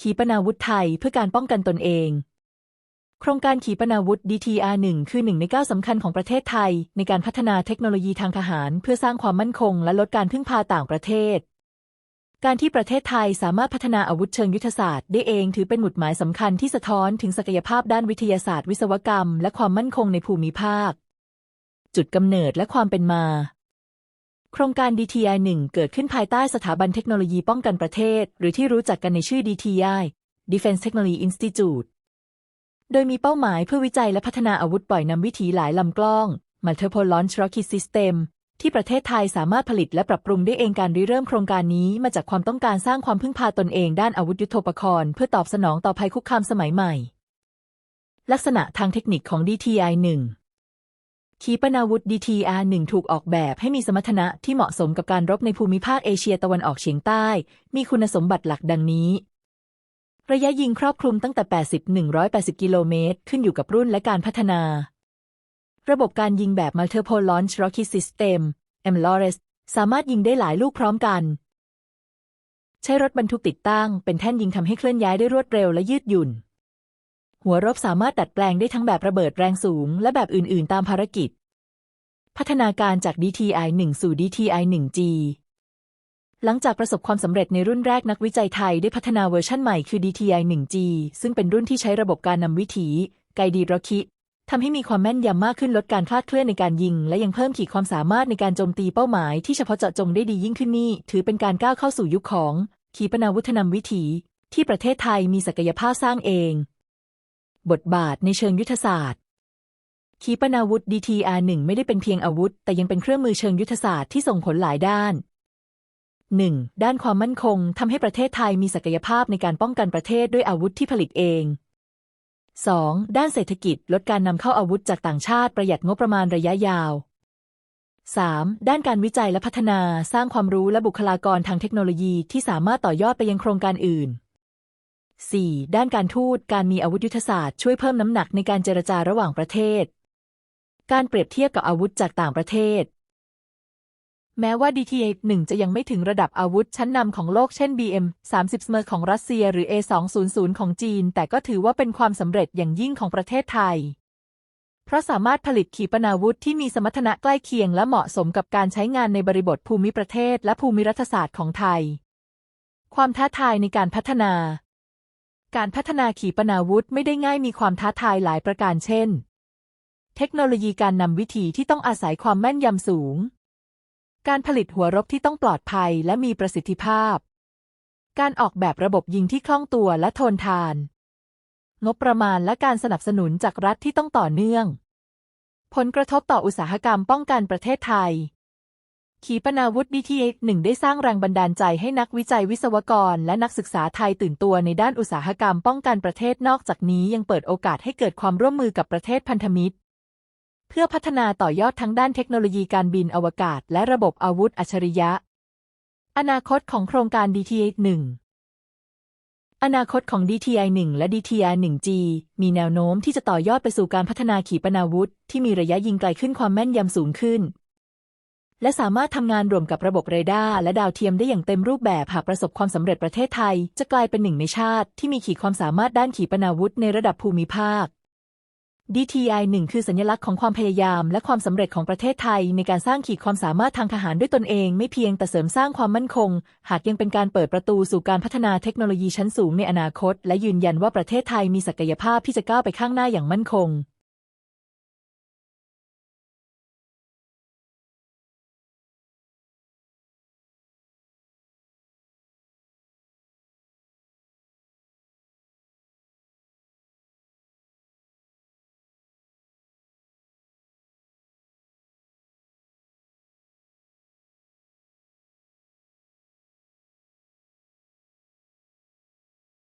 ขีปนาวุธไทยเพื่อการป้องกันตนเอง โครงการขีปนาวุธ DTR-1 คือหนึ่งในก้าวสำคัญของประเทศไทย ในการพัฒนาเทคโนโลยีทางทหาร เพื่อสร้างความมั่นคง และลดการพึ่งพาต่างประเทศ การที่ประเทศไทยสามารถพัฒนาอาวุธเชิงยุทธศาสตร์ได้เองถือเป็นหมุดหมายสำคัญที่สะท้อนถึงศักยภาพด้านวิทยาศาสตร์ วิศวกรรม และความมั่นคงในภูมิภาค จุดกำเนิดและความเป็นมา โครงการ DTI-1 เกิดขึ้นภายใต้สถาบันเทคโนโลยีป้องกันประเทศ หรือที่รู้จักกันในชื่อ DTI Defense Technology Institute โดยมีเป้าหมายเพื่อวิจัยและพัฒนาอาวุธปล่อยนำวิถีหลายลำกล้อง Multiple Launch Rocket System ที่ประเทศไทยสามารถผลิตและปรับปรุงได้เองการริเริ่มโครงการนี้มาจากความต้องการสร้างความพึ่งพาตนเองด้านอาวุธยุทโธปกรณ์เพื่อตอบสนองต่อภัยคุกคามสมัยใหม่ ลักษณะทางเทคนิคของ DTI-1 ขีปนาวุธ DTR-1 ถูกออกแบบให้มีสมรรถนะที่เหมาะสมกับการรบในภูมิภาคเอเชียตะวันออกเฉียงใต้ มีคุณสมบัติหลักดังนี้ ระยะยิงครอบคลุมตั้งแต่ 80-180 กิโลเมตร ขึ้นอยู่กับรุ่นและการพัฒนา ระบบการยิงแบบ Multiple Launch Rocket System MLRS สามารถยิงได้หลายลูกพร้อมกัน ใช้รถบรรทุกติดตั้ง เป็นแท่นยิงทำให้เคลื่อนย้ายได้รวดเร็วและยืดหยุ่น หัวรบสามารถดัดแปลงได้ทั้งแบบระเบิดแรงสูง และแบบอื่น ๆ ตามภารกิจ พัฒนาการจาก DTI-1 สู่ DTI-1G หลังจากประสบความสำเร็จในรุ่นแรกนักวิจัยไทยได้พัฒนาเวอร์ชันใหม่คือ DTI-1G ซึ่งเป็นรุ่นที่ใช้ระบบการนำวิถี ไกดีรอคิทำให้มีความแม่นยำมากขึ้นลดการคลาดเคลื่อนในการยิง และยังเพิ่มขีดความสามารถในการโจมตีเป้าหมายที่เฉพาะเจาะจงได้ดียิ่งขึ้นนี่ ถือเป็นการก้าวเข้าสู่ยุคของขีปนาวุธนำวิถี ที่ประเทศไทยมีศักยภาพสร้างเอง บทบาทในเชิงยุทธศาสตร์ ขีปนาวุธ DTR-1 ไม่ได้เป็นเพียงอาวุธ แต่ยังเป็นเครื่องมือเชิงยุทธศาสตร์ที่ส่งผลหลายด้าน 1. ด้านความมั่นคงทำให้ประเทศไทยมีศักยภาพในการป้องกันประเทศด้วยอาวุธที่ผลิตเอง 2. ด้านเศรษฐกิจลดการนำเข้าอาวุธจากต่างชาติประหยัดงบประมาณระยะยาว 3. ด้านการวิจัยและพัฒนาสร้างความรู้และบุคลากรทางเทคโนโลยีที่สามารถต่อยอดไปยังโครงการอื่น 4. ด้านการทูตการมีอาวุธยุทธศาสตร์ช่วยเพิ่มน้ำหนักในการเจรจาระหว่างประเทศ การเปรียบเทียบกับอาวุธจากต่างประเทศ แม้ว่า DTA-1 จะยังไม่ถึงระดับอาวุธชั้นนำของโลกเช่น BM 30 Smr ของรัสเซียหรือ A200 ของจีน แต่ก็ถือว่าเป็นความสำเร็จอย่างยิ่งของประเทศไทย เพราะสามารถผลิตขีปนาวุธที่มีสมรรถนะใกล้เคียงและเหมาะสมกับการใช้งานในบริบทภูมิประเทศ และภูมิรัฐศาสตร์ของไทย ความท้าทายในการพัฒนา การพัฒนาขีปนาวุธไม่ได้ง่ายมีความท้าทายหลายประการเช่น เทคโนโลยีการนำวิธีที่ต้องอาศัยความแม่นยำสูง การผลิตหัวรบที่ต้องปลอดภัยและมีประสิทธิภาพ การออกแบบระบบยิงที่คล่องตัวและทนทาน งบประมาณและการสนับสนุนจากรัฐที่ต้องต่อเนื่อง ผลกระทบต่ออุตสาหกรรมป้องกันประเทศไทย ขีปนาวุธ DTA-1 ได้สร้างแรงบันดาลใจให้นักวิจัยวิศวกร และนักศึกษาไทยตื่นตัวในด้านอุตสาหกรรมป้องกันประเทศนอกจากนี้ยังเปิดโอกาสให้เกิดความร่วมมือกับประเทศพันธมิตร เพื่อพัฒนาต่อยอดทั้งด้านเทคโนโลยีการบินอวกาศ และระบบอาวุธอัจฉริยะ อนาคตของโครงการ DTI-1 อนาคตของ DTI-1 และ DTI-1G มีแนวโน้มที่จะต่อยอดไปสู่การพัฒนาขีปนาวุธ ที่มีระยะยิงไกลขึ้นความแม่นยำสูงขึ้น และสามารถทำงานรวมกับระบบเรดาร์และดาวเทียมได้อย่างเต็มรูปแบบหากประสบความสำเร็จประเทศไทย จะกลายเป็นหนึ่งในชาติที่มีขีดความสามารถด้านขีปนาวุธในระดับภูมิภาค DTI-1 คือสัญลักษณ์ของความพยายาม และความสำเร็จของประเทศไทย ในการสร้างขีดความสามารถทางทหารด้วยตนเอง ไม่เพียงแต่เสริมสร้างความมั่นคง หากยังเป็นการเปิดประตูสู่การพัฒนาเทคโนโลยีชั้นสูงในอนาคต และยืนยันว่าประเทศไทยมีศักยภาพที่จะก้าวไปข้างหน้าอย่างมั่นคง